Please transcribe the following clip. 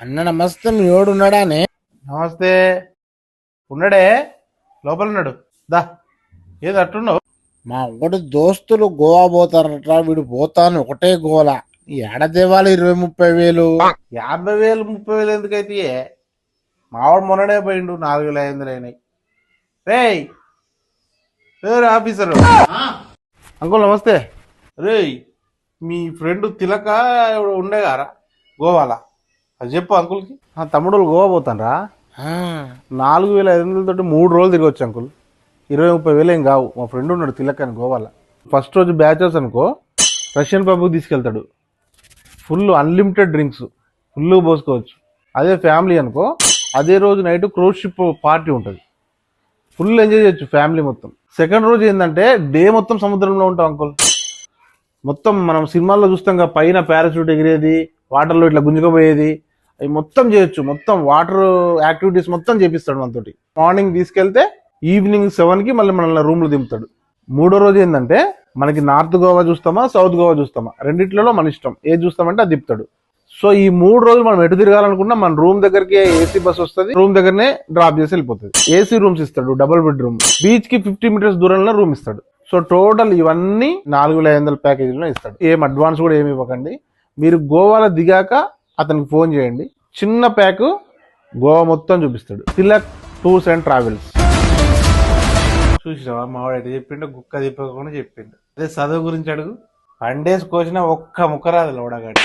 అన్న నమస్తే మీ వాడు ఉన్నాడానే నమస్తే. ఉన్నాడే? లోపల ఉన్నాడు. దా. ఏది అట్టున్నావు? మా ఒకటి దోస్తులు గోవా పోతారట వీడు పోతాను ఒకటే గోల ఏడ దేవాలి ఇరవై ముప్పై వేలు. యాభై వేలు ముప్పై వేలు ఎందుకైతే మావాడు మొన్నడే పోయిండు నాలుగు వేల ఐదు వందలు అయినాయి. రేయ్! రే ఆఫీసరు. అంకుల్ నమస్తే. రేయ్ మీ ఫ్రెండ్ తిలక ఎవడో ఉండే గారా గోవాలా? అది చెప్పు అంకుల్కి. తమ్ముడు గోవా పోతానరా ఆ, నాలుగు వేల ఐదు వందలతో మూడు రోజులు తిరగచ్చు అంకుల్. ఇరవై ముప్పై వేలు ఏం కావు. మా ఫ్రెండ్ ఉన్నాడు తిలక్ అని గోవాలో. ఫస్ట్ రోజు బ్యాచెస్ అనుకో రష్యన్ పబ్కి తీసుకెళ్తాడు. Full unlimited drinks. ఫుల్ పోసుకోవచ్చు. అదే ఫ్యామిలీ అనుకో అదే రోజు నైట్ క్రూజ్ షిప్ పార్టీ ఉంటుంది. ఫుల్ ఎంజాయ్ చేయొచ్చు ఫ్యామిలీ మొత్తం. సెకండ్ రోజు ఏంటంటే డే మొత్తం సముద్రంలో ఉంటాం అంకుల్. మొత్తం మనం సినిమాల్లో చూస్తాం కదా పైన పారాషూట్ ఎగిరేది వాటర్లో ఇట్లా గుంజుకుపోయేది. అవి మొత్తం చేయొచ్చు. మొత్తం వాటర్ యాక్టివిటీస్ మొత్తం చేపిస్తాడు మనతోటి. మార్నింగ్ తీసుకెళ్తే ఈవినింగ్ సెవెన్కి మళ్ళీ మనల్ని రూమ్లో దింపుతాడు. మూడో రోజు ఏంటంటే మనకి నార్త్ గోవా చూస్తామా సౌత్ గోవా చూస్తామా? రెండిట్లలో మన ఇష్టం. ఏది చూస్తామంటే అది దింపుతాడు. సో ఈ మూడు రోజులు మనం ఎటు తిరగాలనుకున్నా మన రూమ్ దగ్గరికి ఏసీ బస్ వస్తుంది రూమ్ దగ్గరనే డ్రాప్ చేసి వెళ్ళిపోతుంది. ఏసీ రూమ్స్ ఇస్తాడు డబుల్ బెడ్ రూమ్ బీచ్కి ఫిఫ్టీ మీటర్స్ దూరంలో రూమ్ ఇస్తాడు. సో టోటల్ ఇవన్నీ నాలుగు వేల ఐదు వందల ప్యాకేజీలో ఇస్తాడు. ఏం అడ్వాన్స్ కూడా ఏమి ఇవ్వకండి. మీరు గోవాలో దిగాక అతనికి ఫోన్ చేయండి. చిన్న ప్యాక్ గోవా మొత్తం చూపిస్తాడు. Tilak tours and travels. చూసినావా? మావాడు చెప్పిండు గుక్క తిప్పకుండా చెప్పిండు. అదే చదువు గురించి అడుగు. వన్ కోసిన ఒక్క ముక్క రాదు లోడగాడి